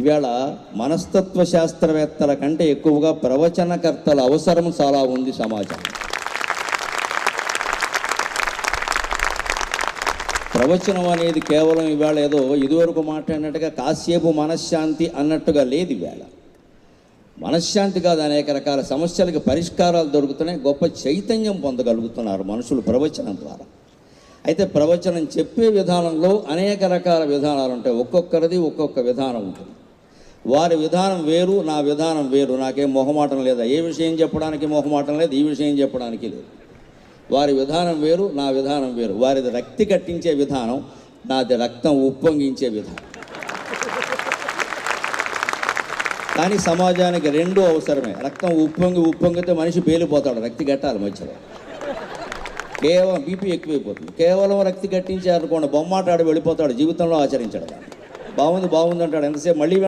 ఇవాళ మనస్తత్వ శాస్త్రవేత్తల కంటే ఎక్కువగా ప్రవచనకర్తల అవసరం చాలా ఉంది సమాజం. ప్రవచనం అనేది కేవలం ఇవాళ ఏదో ఇదివరకు మాట్లాడినట్టుగా కాసేపు మనశ్శాంతి అన్నట్టుగా లేదు ఇవాళ. మనశ్శాంతి కాదు అనేక రకాల సమస్యలకు పరిష్కారాలు దొరుకుతున్నాయి గొప్ప చైతన్యం పొందగలుగుతున్నారు మనుషులు ప్రవచనం ద్వారా. అయితే ప్రవచనం చెప్పే విధానంలో అనేక రకాల విధానాలు ఉంటాయి. ఒక్కొక్కరిది ఒక్కొక్క విధానం ఉంటుంది. వారి విధానం వేరు నా విధానం వేరు. నాకేం మొహమాటం లేదా? ఏ విషయం చెప్పడానికి మొహమాటం లేదు ఈ విషయం చెప్పడానికి లేదు. వారి విధానం వేరు నా విధానం వేరు. వారిది రక్తి కట్టించే విధానం నాది రక్తం ఉప్పొంగించే విధానం. కానీ సమాజానికి రెండూ అవసరమే. రక్తం ఉప్పొంగి ఉప్పొంగితే మనిషి పేలిపోతాడు రక్తి కట్టాలి మధ్యలో. కేవలం బీపీ ఎక్కువైపోతుంది. కేవలం రక్తి కట్టించారనుకోండి బొమ్మాటాడు వెళ్ళిపోతాడు జీవితంలో ఆచరించాడు బాగుంది బాగుంది అంటాడు. ఎంతసేపు మళ్ళీ